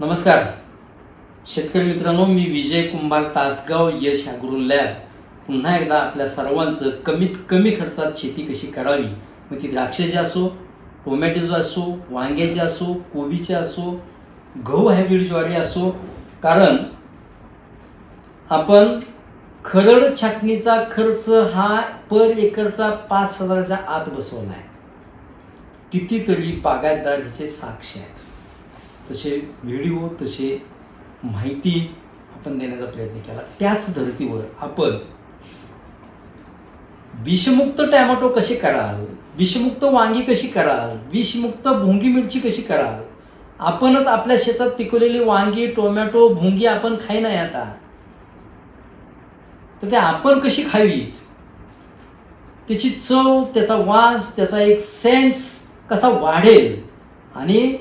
नमस्कार. शेतकरी मित्रांनो मी विजय कुंभार तासगाव यश अॅग्रो लॅब. पुन्हा एकदा आपल्या सर्वांचं कमीत कमी खर्चात शेती कशी करावी? मग ती द्राक्षाची असो टोमॅटोचं असो वांग्याची असो कोबीची असो गहू हायब्रिड ज्वारी असो कारण आपण खरड छाटणीचा खर्च हा पर एकरचा पाच हजाराच्या आत बसवला आहे. कितीतरी बागायतदार ह्याचे साक्ष आहेत. तसे व्हिडिओ तसे माहिती आपण देण्याचा प्रयत्न केला. त्याच धर्तीवर आपण विषमुक्त टॅमॅटो कसे कराल विषमुक्त वांगी कशी कराल विषमुक्त भोंगी मिरची कशी कराल आपणच आपल्या शेतात पिकवलेली वांगी टोमॅटो भोंगी आपण खाई नाही आता. तर ते आपण कशी खावीत त्याची चव त्याचा वास त्याचा एक सेन्स कसा वाढेल आणि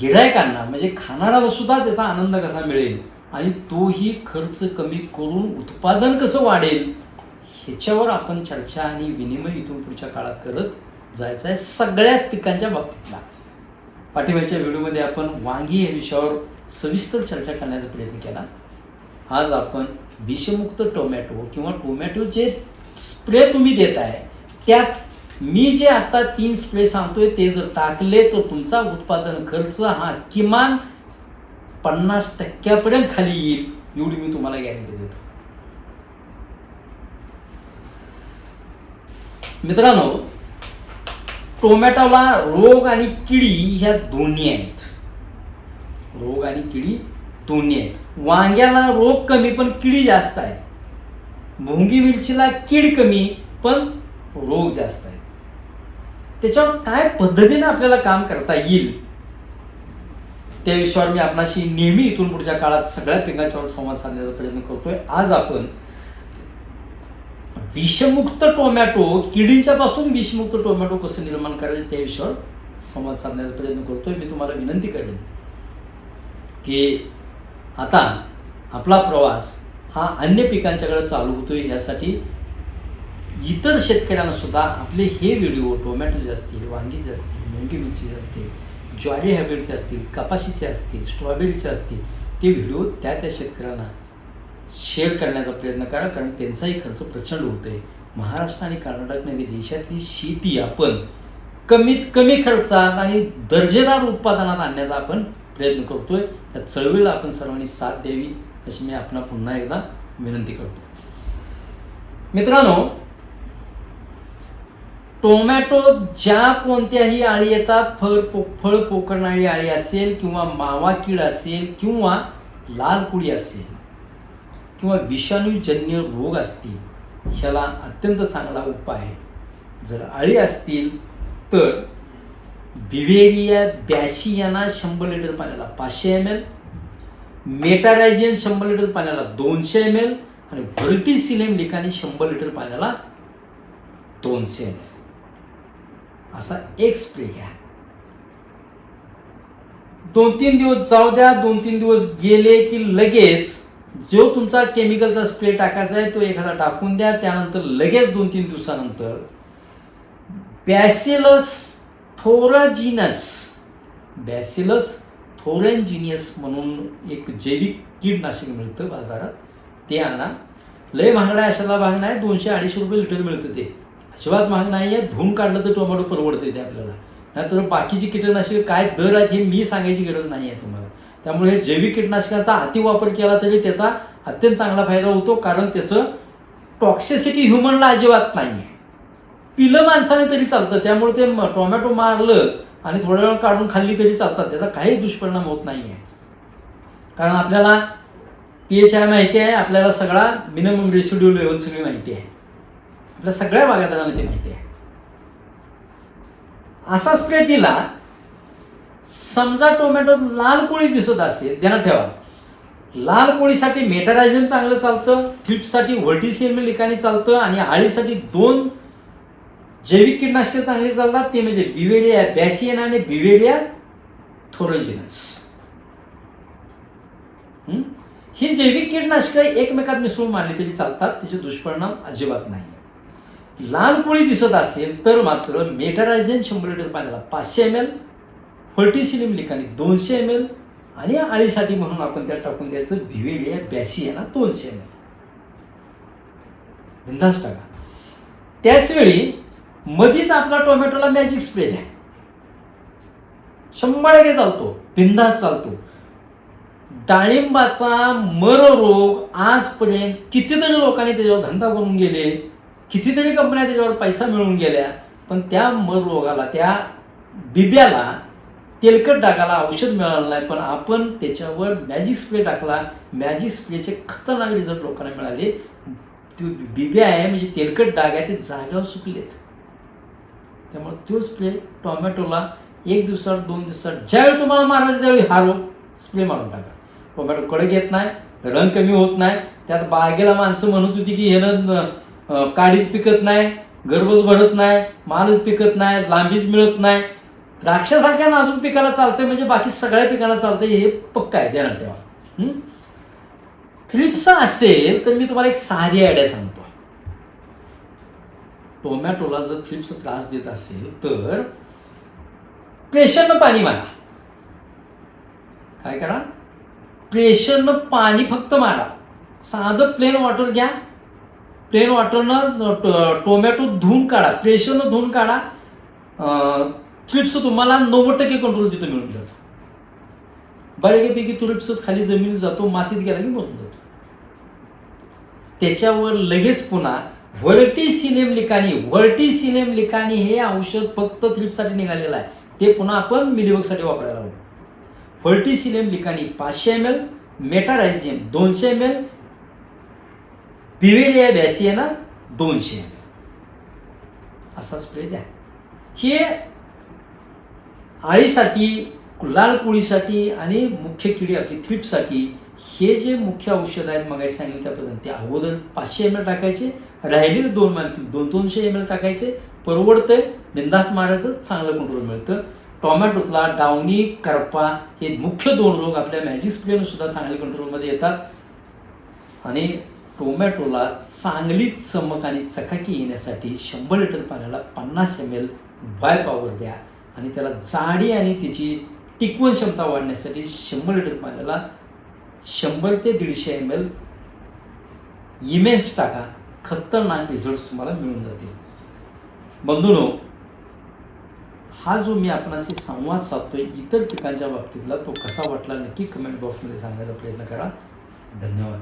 गिरायकांना म्हणजे खाणाऱ्याला सुद्धा त्याचा आनंद कसा मिळेल आणि तोही खर्च कमी करून उत्पादन कसं वाढेल ह्याच्यावर आपण चर्चा आणि विनिमय इथून पुढच्या काळात करत जायचं आहे सगळ्याच पिकांच्या बाबतीतला. पाठिंब्याच्या व्हिडिओमध्ये आपण वांगी या विषयावर सविस्तर चर्चा करण्याचा प्रयत्न केला. आज आपण विषमुक्त टोमॅटो किंवा टोमॅटोचे स्प्रे तुम्ही देत आहे त्यात मी जे आता तीन स्प्रे सांगतोय ते जर टाकले तर तुमचा उत्पादन खर्च हा किमान पन्नास टक्क्यापर्यंत खाली येईल एवढी मी तुम्हाला गॅरंटी देतो. मित्रांनो टोमॅटोला रोग आणि किडी ह्या दोन्ही आहेत. रोग आणि किडी दोन्ही आहेत. वांग्याला रोग कमी पण किडी जास्त आहे. भोंगी मिरचीला कीड कमी पण रोग जास्त आहे. त्याच्यावर काय पद्धतीने आपल्याला काम करता येईल? त्या विषयावर मी आपणाशी नेहमी इथून पुढच्या काळात सगळ्या पिकांच्यावर संवाद साधण्याचा प्रयत्न करतोय. आज आपण विषमुक्त टोमॅटो किडींच्या पासून विषमुक्त टोमॅटो कसं निर्माण करायचे त्या विषयावर संवाद साधण्याचा प्रयत्न करतोय. मी तुम्हाला विनंती करेन की आता आपला प्रवास हा अन्य पिकांच्याकडे चालू होतोय यासाठी इतर शेतकऱ्यांना सुद्धा आपले हे व्हिडिओ टोमॅटोचे असतील वांगीचे असतील मुंगी मिरचीचे असतील ज्वारी हायब्रिडचे असतील कपाशीचे असतील स्ट्रॉबेरीचे असतील ते व्हिडिओ त्या त्या शेतकऱ्यांना शेअर करण्याचा प्रयत्न करा कारण त्यांचाही खर्च प्रचंड होतो आहे महाराष्ट्र आणि कर्नाटक नव्हे देशातली शेती आपण कमीत कमी खर्चात आणि दर्जेदार उत्पादनात आणण्याचा आपण प्रयत्न करतो आहे त्या चळवळीला आपण सर्वांनी साथ द्यावी अशी मी आपण पुन्हा एकदा विनंती करतो. मित्रांनो टोमॅटो ज्या कोणत्याही आळी येतात फळ पो फळ पोखरणारी आळी असेल किंवा मावा कीड असेल किंवा लाल कुडी असेल किंवा विषाणूजन्य रोग असतील ह्याला अत्यंत चांगला उपाय आहे. जर आळी असतील तर बिवेरिया बॅसियाना शंभर लिटर पाण्याला पाचशे एम एल मेटारायझियम शंभर लिटर पाण्याला दोनशे एम एल आणि व्हर्टिसिलेम ठिकाणी शंभर लिटर पाण्याला दोनशे एम एल असा एक स्प्रे घ्या. दोन तीन दिवस जाऊ द्या दोन तीन दिवस गेले की लगेच जो तुमचा केमिकलचा स्प्रे टाकायचा आहे तो एखादा टाकून द्या त्यानंतर लगेच दोन तीन दिवसानंतर बॅसिलस थोराजिनस बॅसिलस थोरेंजिनियस म्हणून एक जैविक कीटनाशक मिळतं बाजारात. ते आणा. लय महागडा अशाला भाग नाही दोनशे अडीचशे रुपये लिटर मिळतं ते. अजिबात महाग नाही आहे धुवून काढलं तर टोमॅटो परवडते ते आपल्याला. नाहीतर बाकीची कीटकनाशके काय दर आहेत हे मी सांगायची गरज नाही आहे तुम्हाला. त्यामुळे हे जैविक कीटकनाशकांचा अतिवापर केला तरी त्याचा अत्यंत चांगला फायदा होतो. कारण त्याचं टॉक्सिसिटी ह्युमनला अजिबात नाही आहे पिलं माणसाने तरी चालतं. त्यामुळे ते म- टोमॅटो मारलं आणि थोड्या वेळ काढून खाल्ली तरी चालतात. त्याचा काही दुष्परिणाम होत नाही आहे कारण आपल्याला पी एच आय माहिती आहे. आपल्याला सगळा मिनिमम रेसिड्यू लेवल सगळी माहिती आहे. आपल्या सगळ्या बागायतदारांना ते माहिती आहे असाच प्रेतीला समजा टोमॅटो लाल कोळी दिसत असेल ध्यानात ठेवा. लाल कोळीसाठी मेटारायझन चांगलं चालतं थ्रिप्ससाठी व्हर्टिसियम लिकाणी चालतं आणि आळीसाठी दोन जैविक कीटनाशके चांगली चालतात ते म्हणजे बिवेरिया बॅसियन आणि बिवेरिया थोरोजिनस. ही जैविक कीटनाशकं एकमेकात मिसळून मारली तरी चालतात त्याचे दुष्परिणाम अजिबात नाही. लाल कोळी दिसत असेल तर मात्र मेटारायझन शंभर लिटर पाण्याला पाचशे एम एल फर्टिसिलिम लिकाने दोनशे एम एल आणि आळीसाठी म्हणून आपण त्यात टाकून द्यायचं भिवेलिया बॅसी आहे ना दोनशे एम एल बिंदास टाका. त्याचवेळी मधीच आपला टोमॅटोला मॅजिक स्प्रे द्या. शंभर टक्के चालतो. बिंदास चालतो. डाळिंबाचा मर रोग आजपर्यंत कितीतरी लोकांनी त्याच्यावर धंदा करून गेले. कितीतरी कंपन्या त्याच्यावर पैसा मिळून गेल्या पण त्या मर रोगाला त्या बिब्याला तेलकट टाकायला औषध मिळालं नाही. पण आपण त्याच्यावर मॅजिक स्प्रे टाकला. मॅजिक स्प्रेचे खतरनाक रिझल्ट लोकांना मिळाले. तो बिब्या आहे म्हणजे तेलकट डाग आहे ते जाग्यावर सुकलेत. त्यामुळे तो स्प्रे टोमॅटोला एक दिवसात दोन दिवसात ज्यावेळी तुम्हाला मारायचं त्यावेळी हारो स्प्रे मारून टाका. टोमॅटो कडक येत नाही रंग कमी होत नाही. त्यात बागेला माणसं म्हणत होती की ह्यानं अं, काडीच पिकत नाही गर्भच भरत नाही मालच पिकत नाही लांबीच मिळत नाही. द्राक्षासारख्या नाजूक पिकाला चालतंय म्हणजे बाकी सगळ्या पिकाला चालतंय हे पक्का आहे ध्यानात ठेवा. थ्रिप्सा असेल तर मी तुम्हाला एक सारी आयडिया सांगतो टोमॅटोला जर थ्रिप्स त्रास देत असेल तर प्रेशरनं पाणी मारा. काय करा? प्रेशरनं पाणी फक्त मारा. साधं प्लेन वॉटर घ्या. प्लेन वॉटरनं टोमॅटो धुवून काढा प्रेशरनं धुवून काढा. थ्रिप्स तुम्हाला नव्वद टक्के कंट्रोल तिथं मिळून जातं. बऱ्यापैकी थ्रिप्स खाली जमिनीत जातो मातीत गेला की मरून जातो. त्याच्यावर लगेच पुन्हा व्हर्टीसिनेम लिकानी व्हर्टीसिनेम लिकानी हे औषध फक्त थ्रिपसाठी निघालेलं आहे. ते पुन्हा आपण मिलिबगसाठी वापरायला हवं. व्हर्टीसिनेम लिकानी पाचशे एम एल मेटारायझियम दोनशे एम एल पिवेलिया बॅसियाना दोनशे एम एल असा स्प्रे द्या हे आळीसाठी लाल कुळीसाठी आणि मुख्य किडी आपली थ्रिपसाठी हे जे मुख्य औषध आहेत मग सांगितलं त्या ते अगोदर पाचशे एम एल टाकायचे राहिलेले दोन मार्किल दोन दोनशे एम एल टाकायचे परवडतंय बिंदास्त मारायचं चांगलं कंट्रोल मिळतं. टोमॅटोतला डावणी करपा हे मुख्य दोन रोग आपल्या मॅजिक स्प्रेनं सुद्धा चांगल्या कंट्रोलमध्ये येतात. आणि टोमॅटोला चांगली चमक आणि चकाकी येण्यासाठी शंभर लिटर पाण्याला पन्नास एम एल बाय पॉवर द्या. आणि त्याला जाडी आणि त्याची टिकवण क्षमता वाढण्यासाठी शंभर लिटर पाण्याला शंभर ते दीडशे एम एल इमेन्स टाका. खतरनाक रिझल्ट तुम्हाला मिळून जातील. बंधूनो हा जो मी आपणाशी संवाद साधतोय इतर पिकांच्या बाबतीतला तो कसा वाटला नक्की कमेंट बॉक्समध्ये सांगायचा प्रयत्न करा. धन्यवाद.